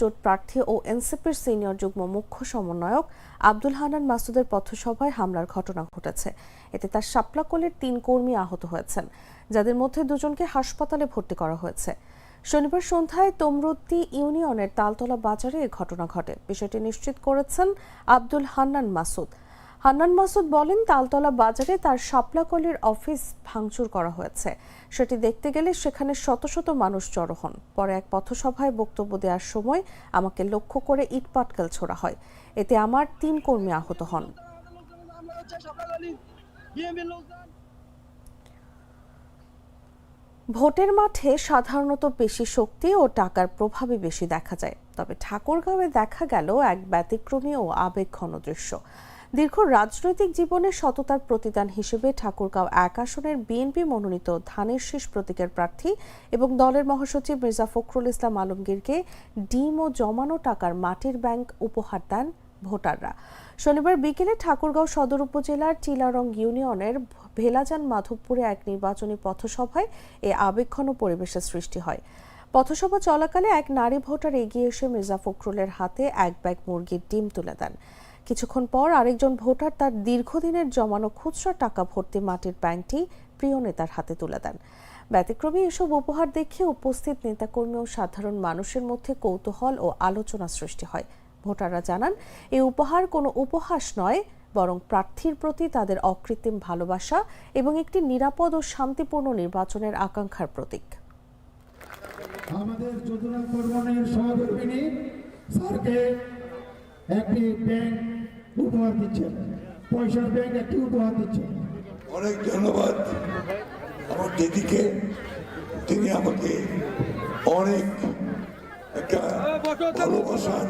জোট প্রার্থী ও এনসিপির সিনিয়র যুগ্ম মুখ্য সমন্বয়ক আব্দুল হানান মাসুদের পথসভায় হামলার ঘটনা ঘটেছে। এতে তার শাপলাকলের তিন কর্মী আহত হয়েছেন, যাদের মধ্যে দুজনকে হাসপাতালে ভর্তি করা হয়েছে। শনিবার সন্ধ্যায় তমরুদ্দি ইউনিয়নের তালতলা বাজারে এ ঘটনা ঘটে। বিষয়টি নিশ্চিত করেছেন আব্দুল হান্নান মাসুদ। হান্নান মাসুদ বলেন, তালতলা বাজারে তার শাপলাকলির অফিস ভাঙচুর করা হয়েছে। সেটি দেখতে গেলে সেখানে শত শত মানুষ জড়ো হন। পরে এক পথসভায় বক্তব্য দেওয়ার সময় আমাকে লক্ষ্য করে ইট পাটকেল ছোড়া হয়। এতে আমার তিন কর্মী আহত হন। ভোটের মাঠে সাধারণত বেশি শক্তি ও টাকার প্রভাবই বেশি দেখা যায়। তবে ঠাকুরগাঁওয়ে দেখা গেল এক ব্যতিক্রমী ও আবেগঘন দৃশ্য। দীর্ঘ রাজনৈতিক জীবনে সততার প্রতিদান হিসেবে ঠাকুরগাঁও এক আসনের বিএনপি মনোনীত ধানের শীষ প্রতীকের প্রার্থী এবং দলের মহাসচিব মির্জা ফখরুল ইসলাম আলমগীরকে ডিম ও জমানো টাকার মাটির ব্যাংক উপহার দেন ভোটাররা। শনিবার বিকেলে ঠাকুরগাঁও সদর উপজেলার চিলারং ইউনিয়নের ভেলাজান মাধবপুরে এক নির্বাচনী পথসভায় এ আবেগঘন পরিবেশের সৃষ্টি হয়। পথসভা চলাকালে এক নারী ভোটার এগিয়ে এসে মির্জা ফখরুলের হাতে এক ব্যাগ মুরগির ডিম তুলে দেন। কিছুক্ষণ পর আরেকজন ভোটার তার দীর্ঘদিনের জমানো খুচরা টাকা ভর্তি মাটির ব্যাংকটি প্রিয় নেতার হাতে তুলে দেন। ব্যতিক্রমী এসব উপহার দেখে উপস্থিত নেতাকর্মী ও সাধারণ মানুষের মধ্যে কৌতূহল ও আলোচনা সৃষ্টি হয়। ভোটাররা জানান, এই উপহার কোনো উপহাস নয়, বরং প্রার্থীর প্রতি তাদের অকৃত্রিম ভালোবাসা এবং একটি নিরাপদ ও শান্তিপূর্ণ নির্বাচনের আকাঙ্ক্ষার প্রতীক। আমাদের যোজনা কর্মণের স্যারকে একটি ব্যাংক উপহার দিচ্ছেন পয়সার ব্যাংক একটি উপহার দিচ্ছেন অনেক ধন্যবাদ। আমার দিদিকে তিনি আমাকে অনেক একটা ভালোবাসার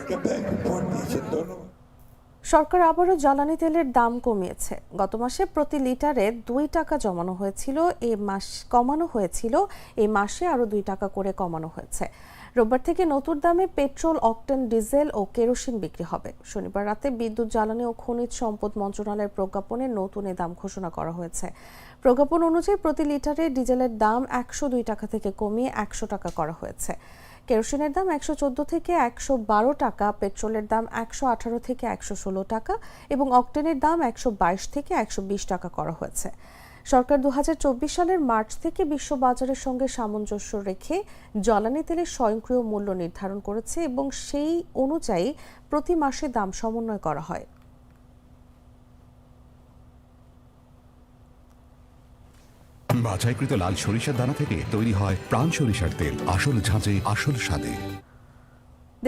একটা ব্যাংক উপহার দিয়েছেন। ধন্যবাদ। সরকার আবারও জ্বালানি তেলের দাম কমিয়েছে। গত মাসে প্রতি লিটারে দুই টাকা জমানো হয়েছিল এ মাস কমানো হয়েছিল এই মাসে আরও দুই টাকা করে কমানো হয়েছে। রোববার থেকে নতুন দামে পেট্রোল, অকটেন, ডিজেল ও কেরোসিন বিক্রি হবে। শনিবার রাতে বিদ্যুৎ, জ্বালানি ও খনিজ সম্পদ মন্ত্রণালয়ের প্রজ্ঞাপনে নতুন এ দাম ঘোষণা করা হয়েছে। প্রজ্ঞাপন অনুযায়ী প্রতি লিটারে ডিজেলের দাম একশো দুই টাকা থেকে কমিয়ে একশো টাকা করা হয়েছে। কেরোসিনের দাম একশো চোদ্দ থেকে একশো বারো টাকা, পেট্রোলের দাম একশো আঠারো থেকে একশো ষোলো টাকা এবং অকটেনের দাম একশো বাইশ থেকে একশো বিশ টাকা করা হয়েছে। সরকার দু হাজার চব্বিশ সালের মার্চ থেকে বিশ্ববাজারের সঙ্গে সামঞ্জস্য রেখে জ্বালানি তেলের স্বয়ংক্রিয় মূল্য নির্ধারণ করেছে এবং সেই অনুযায়ী প্রতি মাসে দাম সমন্বয় করা হয়। বাছাইকৃত লাল সরিষার দানা থেকে তৈরি হয় প্রাণ সরিষার তেল। আসল ঝাঁঝে, আসল স্বাদে।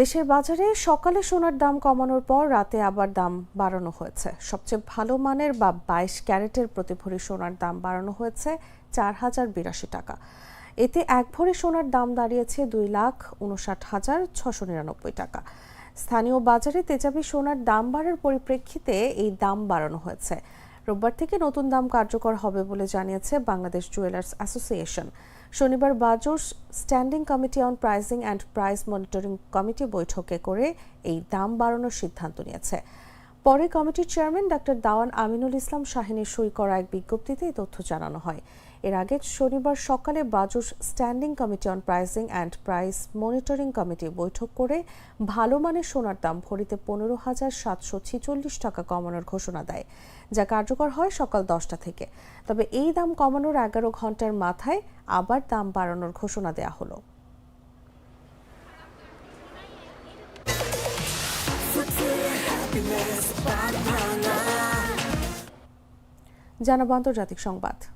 দেশের বাজারে সকালে সোনার দাম কমানোর পর রাতে আবার দাম বাড়ানো হয়েছে। সবচেয়ে ভালো মানের বা বাইশ ক্যারেটের প্রতি ভরি সোনার দাম বাড়ানো হয়েছে চার হাজার বিরাশি টাকা। এতে এক ভরি সোনার দাম দাঁড়িয়েছে দুই লাখ উনষাট হাজার ছশো নিরানব্বই টাকা। স্থানীয় বাজারে তেজাবি সোনার দাম বাড়ার পরিপ্রেক্ষিতে এই দাম বাড়ানো হয়েছে। রোববার থেকে নতুন দাম কার্যকর হবে বলে জানিয়েছে বাংলাদেশ জুয়েলার্স অ্যাসোসিয়েশন। শনিবার Bajus standing committee on pricing and price monitoring committee বৈঠকে করে এই দাম বাড়ানোর সিদ্ধান্ত নিয়েছে। পরে কমিটির চেয়ারম্যান ডাক্তার দাওয়ান আমিনুল ইসলাম শাহিনের সই করা এক বিজ্ঞপ্তিতে এই তথ্য জানানো হয়। এর আগে শনিবার সকালে Bajus standing committee on pricing and price monitoring committee বৈঠক করে ভালো মানের সোনার দাম ভরিতে পনেরো হাজার সাতশো ছিচল্লিশ টাকা কমানোর ঘোষণা দেয়, যা কার্যকর হয় সকাল দশটা থেকে। তবে এই দাম কমানোর এগারো ঘণ্টার মাথায় আবার দাম বাড়ানোর ঘোষণা দেওয়া হলো। জানাব আন্তর্জাতিক সংবাদ।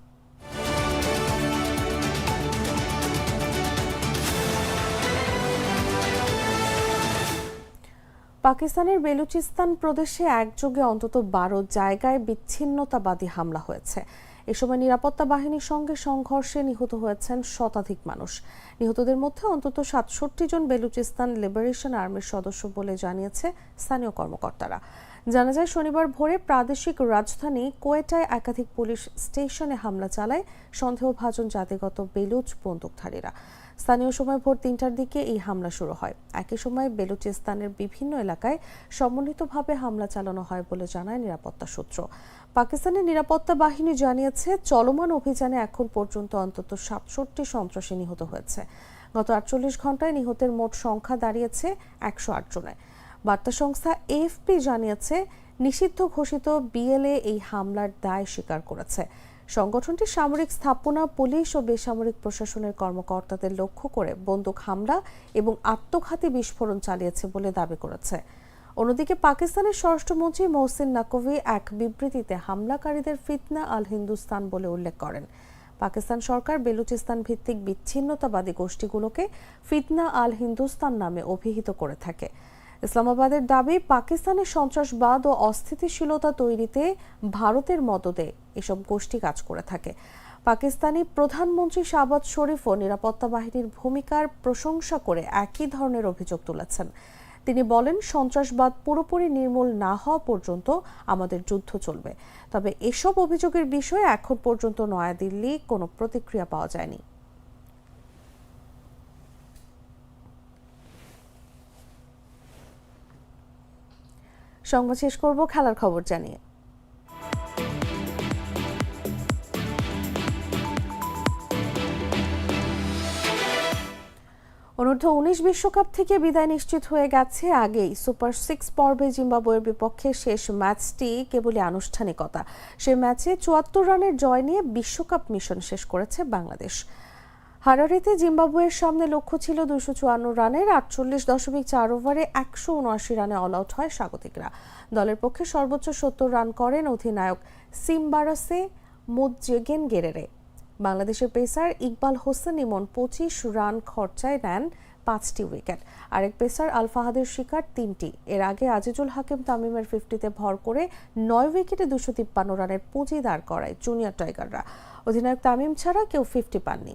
পাকিস্তানের বেলুচিস্তান প্রদেশে একযোগে অন্তত বারো জায়গায় বিচ্ছিন্নতাবাদী হামলা হয়েছে। এ সময় নিরাপত্তা বাহিনীর সঙ্গে সংঘর্ষে নিহত হয়েছেন শতাধিক মানুষ। নিহতদের মধ্যে অন্তত সাতষট্টি জন বেলুচিস্তান লিবারেশন আর্মির সদস্য বলে জানিয়েছে স্থানীয় কর্মকর্তারা। জানা যায়, শনিবার ভোরে প্রাদেশিক রাজধানী কোয়েটায় একাধিক পুলিশ স্টেশনে হামলা চালায় সন্দেহভাজন জাতিগত বেলুচ বন্দুকধারীরা। স্থানীয় সময় ভোর তিনটার দিকে এই হামলা শুরু হয়। একই সময় বেলুচিস্তানের বিভিন্ন এলাকায় সমন্বিতভাবে হামলা চালানো হয় বলে জানায় নিরাপত্তা সূত্র। পাকিস্তানের নিরাপত্তা বাহিনী জানিয়েছে, চলমান অভিযানে এখন পর্যন্ত অন্তত সাতষট্টি সন্ত্রাসী নিহত হয়েছে। গত আটচল্লিশ ঘন্টায় নিহতের মোট সংখ্যা দাঁড়িয়েছে একশো আট জনে বার্তা সংস্থা এএফপি জানিয়েছে, নিষিদ্ধ ঘোষিত বিএলএ এই হামলার দায় স্বীকার করেছে। সংগঠনটি সামরিক স্থাপনা, পুলিশ ও বেসামরিক প্রশাসনের কর্মকর্তাদের লক্ষ্য করে বন্দুক হামলা এবং আত্মঘাতী বিস্ফোরণ চালিয়েছে বলে দাবি করেছে। অন্যদিকে পাকিস্তানের স্বরাষ্ট্রমন্ত্রী মহসিন নাকভি এক বিবৃতিতে হামলাকারীদের ফিতনা আল হিন্দুস্তান বলে উল্লেখ করেন। পাকিস্তান সরকার বেলুচিস্তান ভিত্তিক বিচ্ছিন্নতাবাদী গোষ্ঠীগুলোকে ফিতনা আল হিন্দুস্তান নামে অভিহিত করে থাকে। ইসলামাবাদের দাবি, পাকিস্তানের সন্ত্রাসবাদ ও অস্থিতিশীলতা তৈরিতে ভারতের মদদে এসব গোষ্ঠী কাজ করে থাকে। পাকিস্তানি প্রধানমন্ত্রী শাহবাজ শরীফও নিরাপত্তা বাহিনীর ভূমিকার প্রশংসা করে একই ধরনের অভিযোগ তুলেছেন। তিনি বলেন, সন্ত্রাসবাদ পুরোপুরি নির্মূল না হওয়া পর্যন্ত আমাদের যুদ্ধ চলবে। তবে এসব অভিযোগের বিষয়ে এখন পর্যন্ত নয়াদিল্লি কোনো প্রতিক্রিয়া পাওয়া যায়নি। সংবাদ শেষ করব, খেলার খবর জানিয়ে। অনূর্ধ্ব উনিশ বিশ্বকাপ থেকে বিদায় নিশ্চিত হয়ে গেছে আগেই। সুপার সিক্স পর্বে জিম্বাবুয়ের বিপক্ষে শেষ ম্যাচটি কেবলই আনুষ্ঠানিকতা। সে ম্যাচে চুয়াত্তর রানের জয় নিয়ে বিশ্বকাপ মিশন শেষ করেছে বাংলাদেশ। হারারিতে জিম্বাবুয়ের সামনে লক্ষ্য ছিল দুশো চুয়ান্ন রানের আটচল্লিশ দশমিক চার ওভারে একশো উনআশি রানে অল আউট হয় স্বাগতিকরা। দলের পক্ষে সর্বোচ্চ সত্তর রান করেন অধিনায়ক সিমবারাসে মুজেগেন গেরেরে বাংলাদেশের পেসার ইকবাল হোসেন ইমন পঁচিশ রান খরচায় নেন পাঁচটি উইকেট। আরেক পেসার আলফাহাদের শিকার তিনটি। এর আগে আজিজুল হাকিম তামিমের ফিফটিতে ভর করে নয় উইকেটে দুশো তিপ্পান্ন রানের পুঁজি দাঁড় করায় জুনিয়র টাইগাররা। অধিনায়ক তামিম ছাড়া কেউ ফিফটি পাননি।